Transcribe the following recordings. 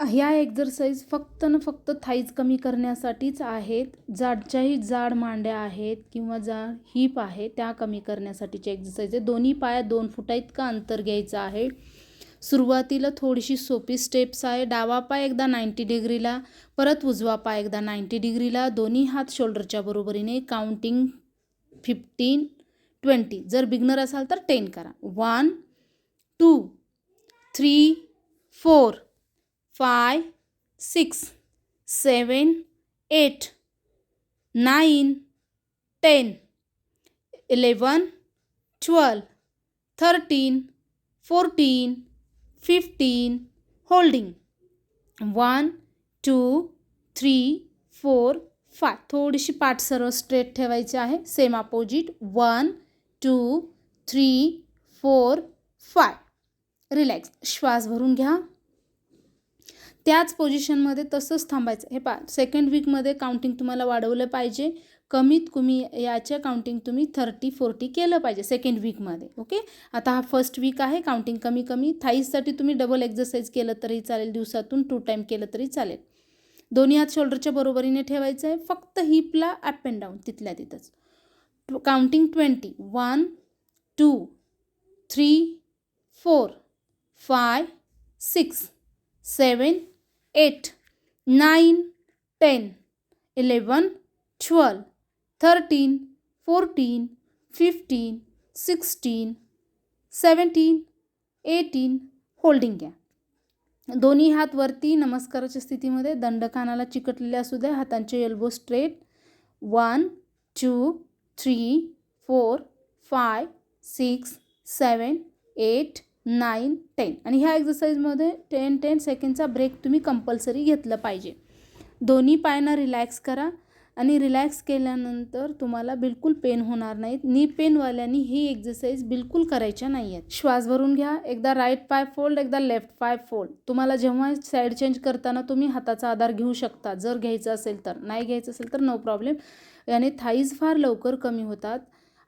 ह्या एक्झरसाईज फक्त न फक्त थाईज कमी करण्यासाठीच आहेत. जाडच्याही जाड मांड्या आहेत किंवा जा हिप आहे त्या कमी करण्यासाठीचे एक्झरसाईज आहे दोन्ही पाया दोन फुटा इतकं अंतर घ्यायचं आहे. सुरुवातीला थोडीशी सोपी स्टेप्स आहे. डावा पाय एकदा नाईंटी डिग्रीला परत उजवा पाय एकदा नाईंटी डिग्रीला दोन्ही हात शोल्डरच्या बरोबरीने काउंटिंग फिफ्टीन ट्वेंटी जर बिगनर असाल तर टेन करा. One two three four five six seven eight nine ten eleven twelve thirteen fourteen fifteen holding. One two three four five. थोडीशी पाठ सर्व स्ट्रेट ठेवायची आहे. Same opposite one two three four five. Relax श्वास भरून घ्या. त्याच पोझिशनमध्ये तसंच थांबायचं. हे पा सेकंड वीकमध्ये काउंटिंग तुम्हाला वाढवलं पाहिजे. कमीत कमी याच्या काउंटिंग तुम्ही थर्टी फोर्टी केलं पाहिजे सेकंड वीकमध्ये ओके आता हा फर्स्ट वीक आहे काउंटिंग कमी कमी. थाईजसाठी तुम्ही डबल एक्झरसाईज केलं तरी चालेल दिवसातून टू टाईम केलं तरी चालेल. दोन्ही हात शोल्डरच्या बरोबरीने ठेवायचं आहे फक्त हिपला अप अँड डाऊन तिथल्या तिथंच. Counting twenty one two three four five six seven eight nine ten eleven twelve thirteen fourteen fifteen sixteen seventeen eighteen holding घ्या. दोन्ही हात वरती नमस्काराच्या स्थितीमध्ये दंडकानाला चिकटलेले असू द्या हातांचे elbow straight one two three four five six seven eight nine ten. आणि ह्या एक्झरसाईजमध्ये टेन टेन सेकंडचा ब्रेक तुम्ही कंपल्सरी घेतलं पाहिजे. दोन्ही पायांना रिलॅक्स करा आणि रिलॅक्स केल्यानंतर तुम्हाला बिलकुल पेन होणार नाहीत. नी पेनवाल्यांनी ही एक्झरसाईज बिलकुल करायच्या नाही आहेत श्वास भरून घ्या. एकदा राईट पाय फोल्ड एकदा लेफ्ट पाय फोल्ड तुम्हाला जेव्हा साईड चेंज करताना तुम्ही हाताचा आधार घेऊ शकता. जर घ्यायचं असेल तर. नाही घ्यायचं असेल तर नो प्रॉब्लेम याने थाईज फार लवकर कमी होतात.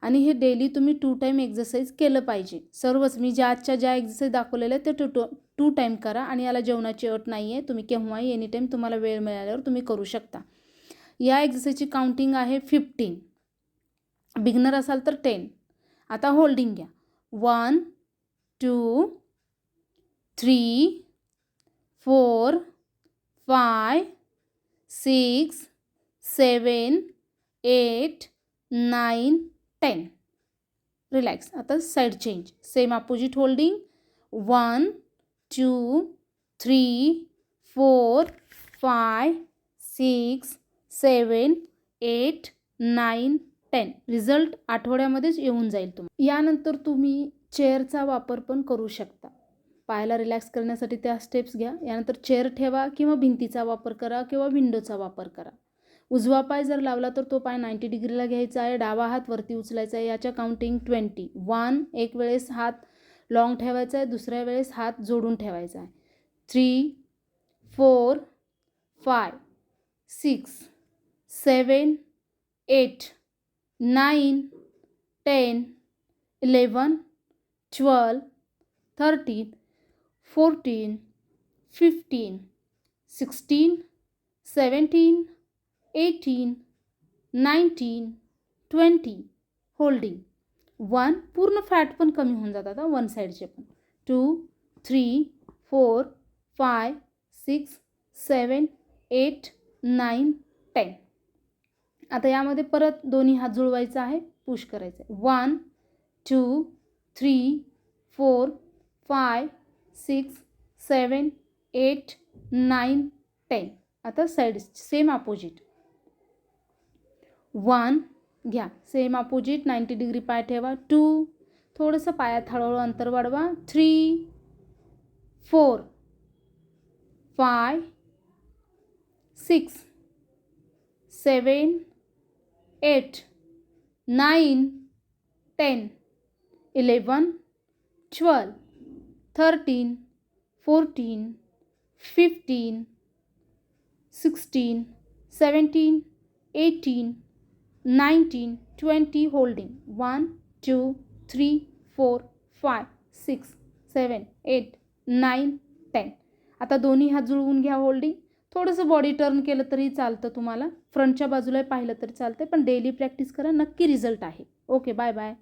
आणि हे डेली तुम्ही टू टाईम एक्झरसाईज केलं पाहिजे. सर्वच मी ज्या आजच्या ज्या एक्झरसाईज दाखवलेल्या ते टू टू टू टाईम करा आणि याला जेवणाची अट नाही आहे तुम्ही केव्हाही एनी टाईम तुम्हाला वेळ मिळाल्यावर तुम्ही करू शकता. या एक्झरसाईजची काउंटिंग आहे फिफ्टीन बिगनर असाल तर टेन आता होल्डिंग घ्या. One two three four five six seven eight nine ten. Relax आता side change same opposite holding one two three four five six seven eight nine ten result आठवड्यामध्येच येऊन जाईल तुम्ही यानंतर तुम्ही चेअरचा वापर पण करू शकता. पायाला रिलॅक्स करण्यासाठी त्या स्टेप्स घ्या. यानंतर चेअर ठेवा किंवा भिंतीचा वापर करा किंवा विंडोचा वापर करा. उजवा पाय जर लावला तर तो पाय नाईंटी डिग्रीला घ्यायचा आहे. डावा हात वरती उचलायचा आहे. याच्या काउंटिंग ट्वेंटी वन एक वेळेस हात लाँग ठेवायचा आहे. दुसऱ्या वेळेस हात जोडून ठेवायचा आहे. Three four five six seven eight nine ten eleven twelve thirteen fourteen fifteen sixteen seventeen eighteen nineteen twenty holding one पूर्ण फॅट पण कमी होऊन जातात वन साईडचे पण. Two three four five six seven eight nine ten आता यामध्ये परत दोन्ही हात जुळवायचा आहे पुश करायचं आहे. One two three four five six seven eight nine ten आता साईड सेम अपोजिट वन घ्या. सेम अपोजिट नाईंटी डिग्री पाय ठेवा. टू थोडंसं पायात हळूहळू अंतर वाढवा. Three four five six seven eight nine ten eleven twelve thirteen fourteen fifteen sixteen seventeen eighteen nineteen twenty holding one two three four five six seven eight nine ten. आता दोन्ही हात जुळवून घ्या होल्डिंग. थोडंसं बॉडी टर्न केलं तरी चालतं तुम्हाला. फ्रंटच्या बाजूला पाहिलं तरी चालतं पण डेली प्रॅक्टिस करा. नक्की रिझल्ट आहे. Okay bye bye